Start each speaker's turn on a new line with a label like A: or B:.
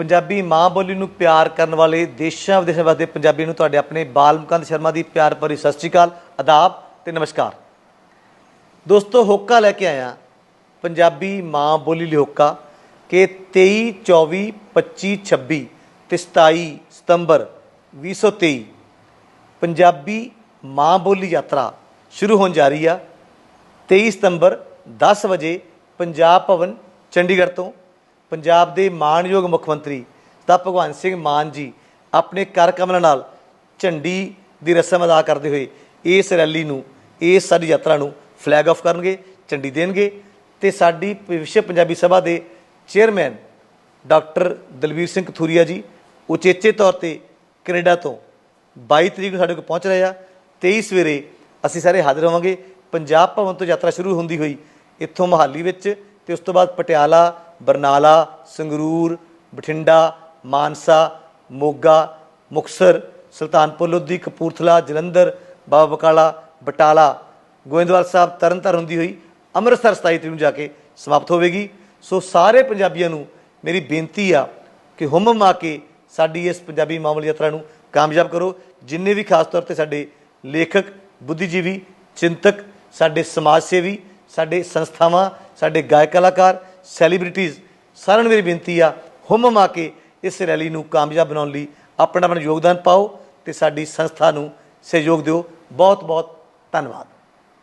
A: ਪੰਜਾਬੀ ਮਾਂ ਬੋਲੀ ਨੂੰ ਪਿਆਰ ਕਰਨ ਵਾਲੇ ਦੇਸ਼ਾਂ ਵਿਦੇਸ਼ਾਂ ਵਾਸਤੇ ਪੰਜਾਬੀ ਨੂੰ ਤੁਹਾਡੇ ਆਪਣੇ ਬਾਲ ਸ਼ਰਮਾ ਦੀ ਪਿਆਰ ਭਰੀ ਸਤਿ ਸ਼੍ਰੀ ਅਕਾਲ, ਆਦਾਬ ਤੇ ਨਮਸਕਾਰ। ਦੋਸਤੋ, ਹੋਕਾ ਲੈ ਕੇ ਆਇਆ ਪੰਜਾਬੀ ਮਾਂ ਬੋਲੀ ਲਈ ਹੋਕਾ ਕਿ 23 24 25 26 ਤੇ 27 ਸਤੰਬਰ 2023 ਪੰਜਾਬੀ ਮਾਂ ਬੋਲੀ ਯਾਤਰਾ ਸ਼ੁਰੂ ਹੋਣ ਜਾ ਰਹੀ ਆ। 23 ਸਤੰਬਰ 10 ਵਜੇ ਪੰਜਾਬ ਭਵਨ ਚੰਡੀਗੜ੍ਹ ਤੋਂ ਪੰਜਾਬ ਦੇ ਮਾਣਯੋਗ ਮੁੱਖ ਮੰਤਰੀ ਤਾਂ ਭਗਵੰਤ ਸਿੰਘ ਮਾਨ ਜੀ ਆਪਣੇ ਕਰ ਕਮਲਾਂ ਨਾਲ ਝੰਡੀ ਦੀ ਰਸਮ ਅਦਾ ਕਰਦੇ ਹੋਏ ਇਸ ਰੈਲੀ ਨੂੰ, ਇਸ ਸਾਡੀ ਯਾਤਰਾ ਨੂੰ ਫਲੈਗ ਆਫ ਕਰਨਗੇ, ਝੰਡੀ ਦੇਣਗੇ ਤੇ ਸਾਡੀ ਵਿਸ਼ਵ ਪੰਜਾਬੀ ਸਭਾ ਦੇ ਚੇਅਰਮੈਨ ਡਾਕਟਰ ਦਲਵੀਰ ਸਿੰਘ ਕਥੂਰੀਆ ਜੀ ਉਚੇਚੇ ਤੌਰ ਤੇ ਕੈਨੇਡਾ ਤੋਂ 22 ਤਰੀਕ ਨੂੰ ਸਾਡੇ ਕੋਲ ਪਹੁੰਚ ਰਹੇ ਆ 23 ਸਵੇਰੇ ਅਸੀਂ ਸਾਰੇ ਹਾਜ਼ਰ ਹੋਵਾਂਗੇ। ਪੰਜਾਬ ਭਵਨ ਤੋਂ ਯਾਤਰਾ ਸ਼ੁਰੂ ਹੁੰਦੀ ਹੋਈ ਇੱਥੋਂ ਮਹਾਲੀ ਵਿੱਚ ਤੇ ਉਸ ਤੋਂ ਬਾਅਦ ਪਟਿਆਲਾ ਬਰਨਾਲਾ, ਸੰਗਰੂਰ, ਬਠਿੰਡਾ, ਮਾਨਸਾ, ਮੋਗਾ, ਮੁਕਸਰ, ਸੁਲਤਾਨਪੁਰ, ਲੋਧੀ, ਕਪੂਰਥਲਾ, ਜਲੰਧਰ, ਬਾਬਾ ਬਕਾਲਾ, ਬਟਾਲਾ। ਗੋਇੰਦਵਾਲ ਸਾਹਿਬ ਤਰਨਤਾਰਨ ਹੁੰਦੀ ਹੋਈ ਅੰਮ੍ਰਿਤਸਰ 27 ਤਰੀਕ ਨੂੰ ਜਾ ਕੇ ਸਮਾਪਤ ਹੋਵੇਗੀ। ਸੋ ਸਾਰੇ ਪੰਜਾਬੀਆਂ ਨੂੰ ਮੇਰੀ ਬੇਨਤੀ ਆ ਕਿ ਹੁਮਮ ਆ ਕੇ ਸਾਡੀ ਇਸ ਪੰਜਾਬੀ ਮਾਮੂਲੀ ਯਾਤਰਾ ਨੂੰ ਕਾਮਯਾਬ ਕਰੋ। ਜਿੰਨੇ ਵੀ ਖਾਸ ਤੌਰ ਤੇ ਸਾਡੇ ਲੇਖਕ, ਬੁੱਧੀਜੀਵੀ, ਚਿੰਤਕ, ਸਾਡੇ ਸਮਾਜ ਸੇਵੀ, ਸਾਡੇ ਸੰਸਥਾਵਾਂ, ਸਾਡੇ ਗਾਇਕ ਕਲਾਕਾਰ ਸੈਲੀਬ੍ਰਿਟੀਜ਼ ਸਾਰਿਆਂ ਨੂੰ ਮੇਰੀ ਬੇਨਤੀ ਆ ਹੁਮਮ ਆ ਕੇ ਇਸ ਰੈਲੀ ਨੂੰ ਕਾਮਯਾਬ ਬਣਾਉਣ ਲਈ ਆਪਣਾ ਆਪਣਾ ਯੋਗਦਾਨ ਪਾਓ ਤੇ ਸਾਡੀ ਸੰਸਥਾ ਨੂੰ ਸਹਿਯੋਗ ਦਿਓ। ਬਹੁਤ ਬਹੁਤ ਧੰਨਵਾਦ।